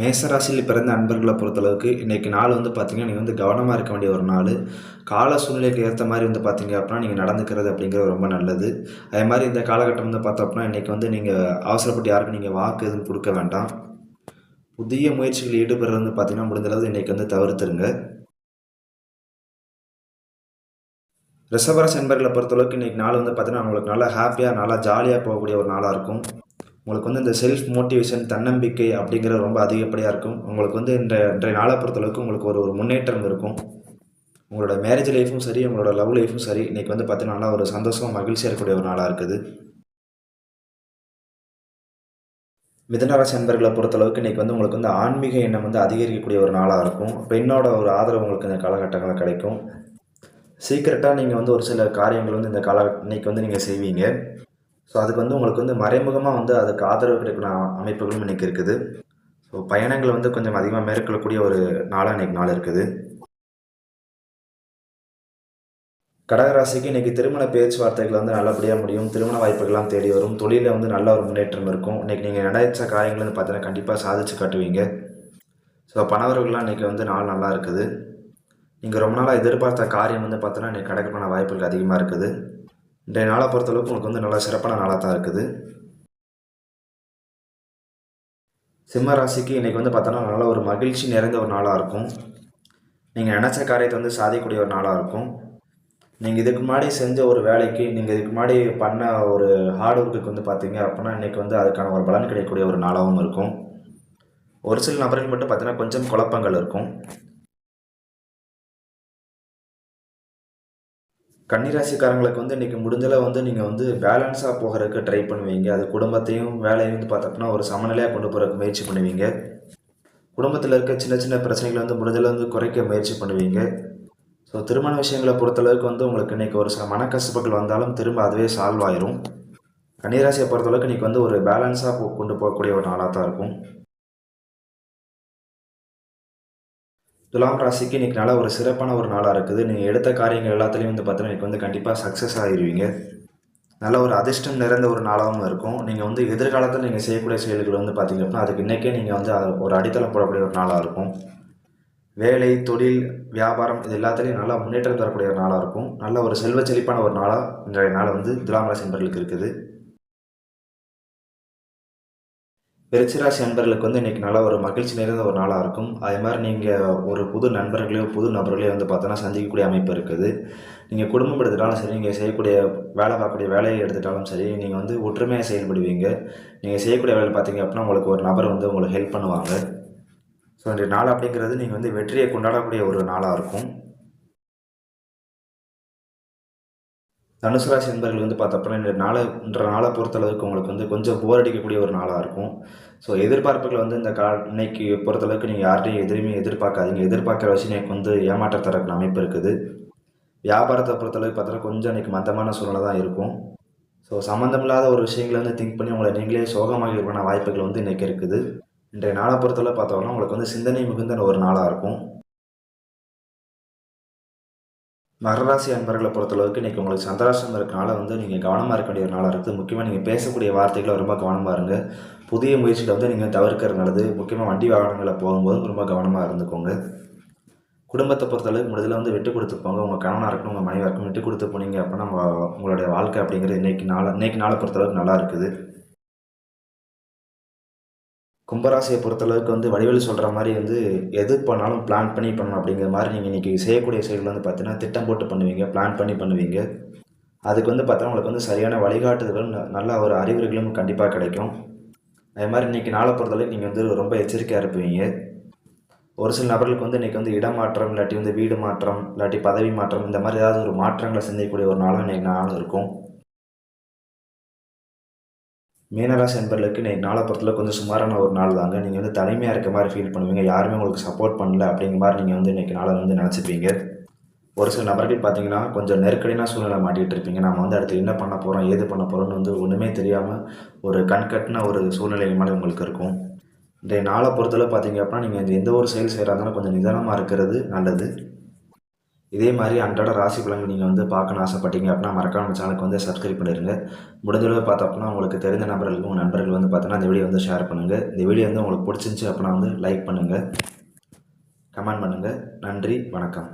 மேசராசியில் பிறந்த அன்பர்களை பொறுத்தளவுக்கு இன்றைக்கி நாள் வந்து பார்த்திங்கன்னா நீங்கள் வந்து கவனமாக இருக்க வேண்டிய ஒரு நாள். கால சூழ்நிலைக்கு ஏற்ற மாதிரி வந்து பார்த்திங்க அப்படின்னா நீங்கள் நடந்துக்கிறது அப்படிங்கிறது ரொம்ப நல்லது. அதே மாதிரி இந்த காலகட்டம் வந்து பார்த்தோம் அப்படின்னா இன்றைக்கி வந்து நீங்கள் அவசரப்பட்டு யாருக்கும் நீங்கள் வாக்கு எதுவும் கொடுக்க வேண்டாம். புதிய முயற்சிகளில் ஈடுபடுறது வந்து பார்த்தீங்கன்னா முடிஞ்சளவு இன்றைக்கி வந்து தவிர்த்துருங்க. ரிஷபராசி என்பர்களை பொறுத்தளவுக்கு இன்றைக்கி நாள் வந்து பார்த்திங்கன்னா உங்களுக்கு நல்லா ஹாப்பியாக நல்லா ஜாலியாக போகக்கூடிய ஒரு நாளாக இருக்கும். உங்களுக்கு வந்து இந்த செல்ஃப் மோட்டிவேஷன் தன்னம்பிக்கை அப்படிங்கிறது ரொம்ப அதிகப்படியாக இருக்கும். உங்களுக்கு வந்து இந்த இன்றைய நாளை பொறுத்தளவுக்கு உங்களுக்கு ஒரு ஒரு முன்னேற்றம் இருக்கும். உங்களோட மேரேஜ் லைஃப்பும் சரி உங்களோட லவ் லைஃப்பும் சரி இன்றைக்கி வந்து பார்த்தீங்கன்னா ஒரு சந்தோஷம் மகிழ்ச்சியாக இருக்கக்கூடிய ஒரு நாளாக இருக்குது. மிதனராசி அன்பர்களை பொறுத்தளவுக்கு இன்றைக்கி வந்து உங்களுக்கு வந்து ஆன்மீக எண்ணம் வந்து அதிகரிக்கக்கூடிய ஒரு நாளாக இருக்கும். பெண்ணோட ஒரு ஆதரவு உங்களுக்கு இந்த காலகட்டங்களில் கிடைக்கும். சீக்கிரட்டாக நீங்கள் வந்து ஒரு சில காரியங்கள் வந்து இந்த கால இன்னைக்கு வந்து நீங்கள் செய்வீங்க. ஸோ அதுக்கு வந்து உங்களுக்கு வந்து மறைமுகமாக வந்து அதுக்கு ஆதரவு கிடைக்கிற அமைப்புகளும் இன்றைக்கி இருக்குது. ஸோ பயணங்களை வந்து கொஞ்சம் அதிகமாக மேற்கொள்ளக்கூடிய ஒரு நாளாக இன்றைக்கி நாள் இருக்குது. கடகராசிக்கு இன்றைக்கி திருமண பேச்சுவார்த்தைகள் வந்து நல்லபடியாக முடியும். திருமண வாய்ப்புகள்லாம் தேடி வரும். தொழிலில் வந்து நல்ல ஒரு முன்னேற்றம் இருக்கும். இன்றைக்கி நீங்கள் நினைச்ச காரியங்கள் வந்து பார்த்தீங்கன்னா கண்டிப்பாக சாதிச்சு காட்டுவீங்க. ஸோ பணவர்கள்லாம் இன்றைக்கி வந்து நாள் நல்லா இருக்குது. நீங்கள் ரொம்ப நாளாக எதிர்பார்த்த காரியம் வந்து பார்த்தோன்னா இன்றைக்கி கிடைக்கமான வாய்ப்புகள் அதிகமாக இருக்குது. இன்றைய நாளை பொறுத்தளவுக்கு உங்களுக்கு வந்து நல்லா சிறப்பான நாளாக தான் இருக்குது. சிம்ம ராசிக்கு இன்றைக்கி வந்து பார்த்தோன்னா நல்ல ஒரு மகிழ்ச்சி நிறைந்த ஒரு நாளாக இருக்கும். நீங்கள் நினச்ச காரியத்தை வந்து சாதிக்கக்கூடிய ஒரு நாளாக இருக்கும். நீங்கள் இதுக்கு முன்னாடி செஞ்ச ஒரு வேலைக்கு நீங்கள் இதுக்கு முன்னாடி பண்ண ஒரு ஹார்ட் ஒர்க்குக்கு வந்து பார்த்தீங்க அப்படின்னா இன்றைக்கி வந்து அதுக்கான ஒரு பலன் கிடைக்கக்கூடிய ஒரு நாளாகவும் இருக்கும். ஒரு சில நபர்கள் மட்டும் பார்த்தீங்கன்னா கொஞ்சம் குழப்பங்கள் இருக்கும். கன்னிராசிக்காரங்களுக்கு வந்து இன்றைக்கி முடிஞ்சளவு வந்து நீங்கள் வந்து பேலன்ஸாக போகிறதுக்கு ட்ரை பண்ணுவீங்க. அது குடும்பத்தையும் வேலையும் வந்து பார்த்தோம்னா ஒரு சமநிலையாக கொண்டு போகிறதுக்கு முயற்சி பண்ணுவீங்க. குடும்பத்தில் இருக்க சின்ன சின்ன பிரச்சனைகளை வந்து முடிஞ்சளவு வந்து குறைக்க முயற்சி பண்ணுவீங்க. ஸோ திருமண விஷயங்களை பொறுத்தளவுக்கு வந்து உங்களுக்கு இன்றைக்கி ஒரு சில மனக்கசப்புகள் வந்தாலும் திரும்ப அதுவே சால்வ் ஆயிரும். கன்னிராசியை பொறுத்தளவுக்கு இன்றைக்கி வந்து ஒரு பேலன்ஸாக கொண்டு போகக்கூடிய ஒரு நாளாக தான் இருக்கும். துலாம் ராசிக்கு இன்றைக்கி நல்லா ஒரு சிறப்பான ஒரு நாளாக இருக்குது. நீங்கள் எடுத்த காரியங்கள் எல்லாத்துலேயும் வந்து பார்த்தீங்கன்னா இன்றைக்கி வந்து கண்டிப்பாக சக்ஸஸ் ஆகிடுவீங்க நல்ல ஒரு அதிர்ஷ்டம் நிறைந்த ஒரு நாளாகவும் இருக்கும். நீங்கள் வந்து எதிர்காலத்தில் நீங்கள் செய்யக்கூடிய செயல்கள் வந்து பார்த்திங்க அப்படின்னா அதுக்கு இன்றைக்கே நீங்கள் வந்து ஒரு அடித்தளம் போடக்கூடிய ஒரு நாளாக இருக்கும். வேலை தொழில் வியாபாரம் இது எல்லாத்துலேயும் நல்லா முன்னேற்றம் தரக்கூடிய ஒரு நாளாக இருக்கும். நல்ல ஒரு செல்வ செழிப்பான ஒரு நாளாக இன்றைய நாள் வந்து துலாம் ராசி நண்பர்களுக்கு இருக்குது. விருச்சிராசி நண்பர்களுக்கு வந்து இன்றைக்கி நல்லா ஒரு மகிழ்ச்சி நிறைந்த ஒரு நாளாக இருக்கும். அதே மாதிரி நீங்கள் ஒரு புது நண்பர்களையோ புது நபர்களையோ வந்து பார்த்தோன்னா சந்திக்கக்கூடிய அமைப்பு இருக்குது. நீங்கள் குடும்பம் எடுத்துட்டாலும் சரி நீங்கள் செய்யக்கூடிய வேலை பார்க்கக்கூடிய வேலையை எடுத்துட்டாலும் சரி நீங்கள் வந்து ஒற்றுமையாக செயல்படுவீங்க. நீங்கள் செய்யக்கூடிய வேலை பார்த்தீங்க அப்படின்னா உங்களுக்கு ஒரு நபர் வந்து உங்களுக்கு ஹெல்ப் பண்ணுவாங்க. ஸோ இன்றைய நாள் அப்படிங்கிறது நீங்கள் வந்து வெற்றியை கொண்டாடக்கூடிய ஒரு நாளாக இருக்கும். தனுசு ராசி நண்பர்கள் வந்து பார்த்தப்பறம் இந்த நாளை இன்ற நாளை பொறுத்தளவுக்கு உங்களுக்கு வந்து கொஞ்சம் போர் அடிக்கக்கூடிய ஒரு நாளாக இருக்கும். ஸோ எதிர்பார்ப்புகள் வந்து இந்த கா இன்னைக்கு பொறுத்தளவுக்கு நீங்கள் யார்கிட்டையும் எதிரையுமே எதிர்பார்க்காதீங்க. எதிர்பார்க்குற விஷயம் எனக்கு வந்து ஏமாற்ற தரக்கூடிய அமைப்பு இருக்குது. வியாபாரத்தை பொறுத்தளவுக்கு பார்த்தோன்னா கொஞ்சம் இன்றைக்கி மந்தமான சூழ்நிலை தான் இருக்கும். ஸோ சம்மந்தமில்லாத ஒரு விஷயங்களை வந்து திங்க் பண்ணி உங்களை நீங்களே சோகமாக இருக்கான வாய்ப்புகள் வந்து இன்றைக்கி இருக்குது. இன்றைய நாளை பொறுத்தளவு பார்த்தோம்னா உங்களுக்கு வந்து சிந்தனை மிகுந்த ஒரு நாளாக இருக்கும். மகராசி அன்பர்களை பொறுத்தளவுக்கு இன்றைக்கி உங்களுக்கு சந்திராசிரமம் இருக்கனால வந்து நீங்கள் கவனமாக இருக்க வேண்டிய ஒரு நாளாக இருக்குது முக்கியமாக நீங்கள் பேசக்கூடிய வார்த்தைகளை ரொம்ப கவனமாக இருங்க. புதிய முயற்சியில் வந்து நீங்கள் தவிர்க்கிறது நல்லது. முக்கியமாக வண்டி வாகனங்களில் போகும்போது ரொம்ப கவனமாக இருந்துக்கோங்க. குடும்பத்தை பொறுத்தளவுக்கு முதல்ல வந்து விட்டு கொடுத்து போங்க. உங்கள் கணவனாக இருக்கணும் உங்கள் மனைவியாக இருக்கணும் விட்டு கொடுத்து போனீங்க அப்படின்னா உங்களுடைய வாழ்க்கை அப்படிங்கிறது இன்றைக்கி நாளை இன்றைக்கி நாளை பொறுத்தளவுக்கு நல்லா இருக்குது. கும்பராசியை பொறுத்தளவுக்கு வந்து வடிவேல் சொல்கிற மாதிரி வந்து எது பண்ணாலும் பிளான் பண்ணி பண்ணணும் அப்படிங்கிற மாதிரி நீங்கள் இன்றைக்கி செய்யக்கூடிய செயல்கள் வந்து பார்த்தீங்கன்னா திட்டம் போட்டு பண்ணுவீங்க பிளான் பண்ணி பண்ணுவீங்க. அதுக்கு வந்து பார்த்தா உங்களுக்கு வந்து சரியான வழிகாட்டுதலும் நல்ல ஒரு அறிவுரைகளும் கண்டிப்பாக கிடைக்கும். அதே மாதிரி இன்றைக்கி நாளை பொறுத்தளவுக்கு நீங்கள் வந்து ரொம்ப எச்சரிக்கையாக இருப்பீங்க. ஒரு சில நபர்களுக்கு வந்து இன்றைக்கி வந்து இடமாற்றம் இல்லாட்டி வந்து வீடு மாற்றம் இல்லாட்டி பதவி மாற்றம் இந்த மாதிரி ஏதாவது ஒரு மாற்றங்களை சிந்திக்கக்கூடிய ஒரு நாளும் இன்றைக்கி நாளும் இருக்கும். மீனராசி நண்பர்களுக்கு இன்றைக்கி நாளை பொறுத்தல கொஞ்சம் சுமாரான ஒரு நாள் தாங்க. நீங்கள் வந்து தனிமையாக இருக்க மாதிரி ஃபீல் பண்ணுவீங்க. யாருமே உங்களுக்கு சப்போர்ட் பண்ணல அப்படிங்கிற மாதிரி நீங்கள் வந்து இன்றைக்கி நாளை வந்து நினச்சிப்பீங்க ஒரு சில நபர்கள் பார்த்தீங்கன்னா கொஞ்சம் நெருக்கடியான சூழ்நிலை மாட்டிகிட்டு இருப்பீங்க. நம்ம வந்து அடுத்து என்ன பண்ண போகிறோம் ஏது பண்ண போகிறோம்னு வந்து ஒன்றுமே தெரியாமல் ஒரு கண்கட்டின ஒரு சூழ்நிலை மாதிரி உங்களுக்கு இருக்கும். இன்றைய நாளை பொறுத்தளவு பார்த்தீங்க அப்படின்னா நீங்கள் எந்த ஒரு செயல் செய்கிறா இருந்தாலும் கொஞ்சம் நிதானமாக இருக்கிறது நல்லது. இதே மாதிரி அன்றாட ராசி பலன்கள் நீங்கள் வந்து பார்க்கணும்னு ஆசைப்பட்டீங்க அப்படின்னா மறக்காம சேனலுக்கு வந்து சப்ஸ்கிரைப் பண்ணிடுங்க முடிஞ்சளவு பார்த்தோம்னா உங்களுக்கு தெரிந்த நபர்களுக்கு உங்கள் நண்பர்கள் வந்து பார்த்தோன்னா இந்த வீடியோ வந்து ஷேர் பண்ணுங்கள் இந்த வீடியோ வந்து உங்களுக்கு பிடிச்சிருந்துச்சி அப்படின்னா வந்து லைக் பண்ணுங்கள் கமெண்ட் பண்ணுங்கள் நன்றி வணக்கம்.